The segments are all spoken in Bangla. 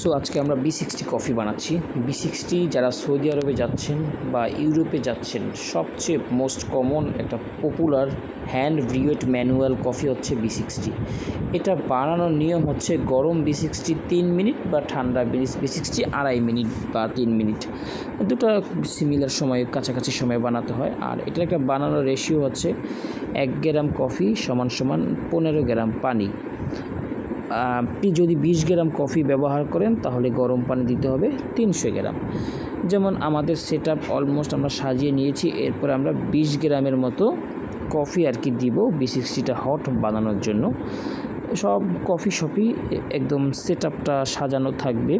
সো আজকে আমরা বি সিক্সটি কফি বানাচ্ছি। বি সিক্সটি যারা সৌদি আরবে যাচ্ছেন বা ইউরোপে যাচ্ছেন, সবচেয়ে মোস্ট কমন একটা popular hand brewed manual coffee হচ্ছে বি সিক্সটি এটা বানানোর নিয়ম হচ্ছে গরম বি সিক্সটি তিন মিনিট বা ঠান্ডা বি সিক্সটি আড়াই মিনিট বা তিন মিনিট। দুটো সিমিলার সময়, কাছাকাছি সময় বানাতে হয়। আর এটার একটা বানানোর রেশিও হচ্ছে এক গ্রাম কফি সমান সমান পনেরো গ্রাম পানি। আপনি যদি বিশ গ্রাম কফি ব্যবহার করেন, তাহলে গরম পানি দিতে হবে তিনশো গ্রাম। যেমন আমাদের সেট অলমোস্ট আমরা সাজিয়ে নিয়েছি, এরপর আমরা বিশ গ্রামের মতো কফি আর কি দিব বি সিক্সটিটা হট বানানোর জন্য। সব কফি শপই একদম সেট সাজানো থাকবে।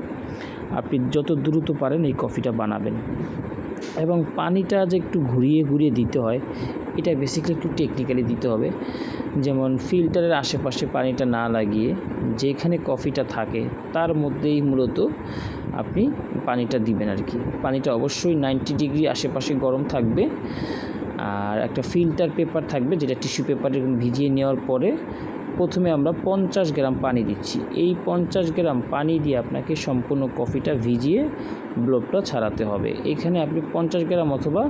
আপনি যত দ্রুত পারেন এই কফিটা বানাবেন। এবং পানিটা যে একটু ঘুরিয়ে ঘুরিয়ে দিতে হয় এটা বেসিক্যালি একটু টেকনিক্যালি দিতে হবে। যেমন ফিল্টারের আশেপাশে পানিটা না লাগিয়ে যেখানে কফিটা থাকে, তার মধ্যেই মূলত আপনি পানিটা দিবেন আর কি। পানিটা অবশ্যই নাইনটি ডিগ্রি আশেপাশে গরম থাকবে। আর একটা ফিল্টার পেপার থাকবে, যেটা টিস্যু পেপারে ভিজিয়ে নেওয়ার পরে প্রথমে আমরা পঞ্চাশ গ্রাম পানি দিচ্ছি। এই পঞ্চাশ গ্রাম পানি দিয়ে আপনাকে সম্পূর্ণ কফিটা ভিজিয়ে ব্লবটা ছাড়াতে হবে। এখানে আপনি পঞ্চাশ গ্রাম অথবা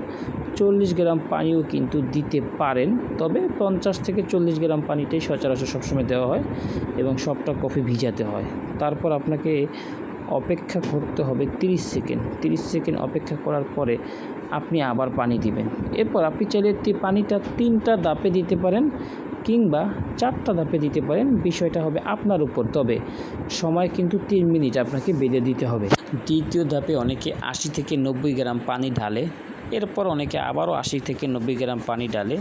চল্লিশ গ্রাম পানিও কিন্তু দিতে পারেন, তবে পঞ্চাশ থেকে চল্লিশ গ্রাম পানিটাই সচরাচর সবসময় দেওয়া হয় এবং সবটা কফি ভিজাতে হয়। তারপর আপনাকে অপেক্ষা করতে হবে তিরিশ সেকেন্ড। তিরিশ সেকেন্ড অপেক্ষা করার পরে আপনি আবার পানি দিবেন। এরপর আপনি চাইলে পানিটা তিনটা দাপে দিতে পারেন। কিংবা চারটা ধাপে দিতে পারেন, বিষয়টা হবে আপনার উপর। তবে সময় কিন্তু তিন মিনিট আপনাকে বেঁধে দিতে হবে। দ্বিতীয় ধাপে অনেকে আশি থেকে নব্বই গ্রাম পানি ঢালে, এরপর অনেকে আবারও আশি থেকে নব্বই গ্রাম পানি ঢালে,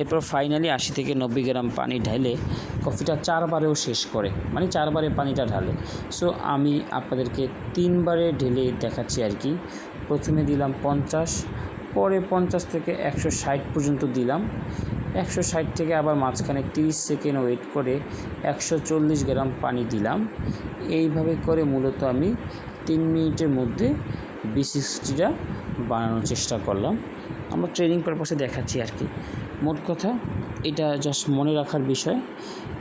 এরপর ফাইনালি আশি থেকে নব্বই গ্রাম পানি ঢালে কফিটা চারবারেও শেষ করে মানে চারবারে পানিটা ঢালে। সো আমি আপনাদেরকে তিনবারে ঢেলে দেখাচ্ছি আর কি। প্রথমে দিলাম পঞ্চাশ, পরে পঞ্চাশ থেকে একশো ষাট পর্যন্ত দিলাম। একশো ষাট থেকে আবার মাঝখানে তিরিশ সেকেন্ড ওয়েট করে একশো চল্লিশ গ্রাম পানি দিলাম। এইভাবে করে মূলত আমি তিন মিনিটের মধ্যে বি সিক্সটিটা বানানোর চেষ্টা করলাম। আমরা ট্রেনিং পারপাসে দেখাচ্ছি আর কি। মোট কথা, এটা জাস্ট মনে রাখার বিষয়,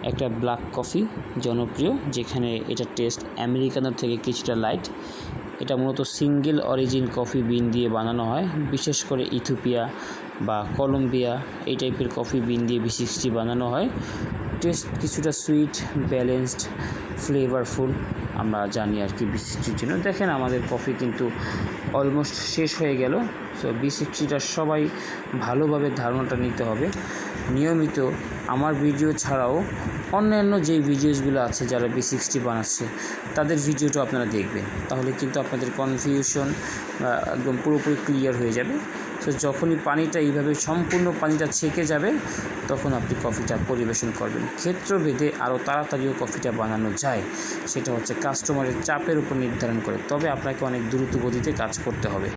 একটা ব্ল্যাক কফি জনপ্রিয়, যেখানে এটা টেস্ট আমেরিকানোর থেকে কিছুটা লাইট এটা মূলত সিঙ্গেল অরিজিন কফি বিন দিয়ে বানানো হয়, বিশেষ করে ইথিওপিয়া বা কলম্বিয়া এই টাইপের কফি বিন দিয়ে বি সিক্সটি বানানো হয়। টেস্ট কিছুটা সুইট ব্যালেন্সড ফ্লেভারফুল আমরা জানি আর কি বি সিক্সটির জন্য। দেখেন আমাদের কফি কিন্তু অলমোস্ট শেষ হয়ে গেল। সো বি সিক্সটিটা সবাই ভালোভাবে ধারণাটা নিতে হবে। নিয়মিত আমার ভিডিও ছাড়াও অন্যান্য যে ভিডিওসগুলো আছে যারা বি সিক্সটি বানাচ্ছে, তাদের ভিডিওটা আপনারা দেখবেন। তাহলে কিন্তু আপনাদের কনফিউশন একদম পুরোপুরি ক্লিয়ার হয়ে যাবে। তো যখনই পানিটা এইভাবে সম্পূর্ণ পানিটা ছেঁকে যাবে, তখন আপনি কফিটা পরিবেশন করবেন। ক্ষেত্রভেদে আরও তাড়াতাড়িও কফিটা বানানো যায়, সেটা হচ্ছে কাস্টমারের চাপের উপর নির্ধারণ করে, তবে আপনাকে অনেক দ্রুত গতিতে কাজ করতে হবে।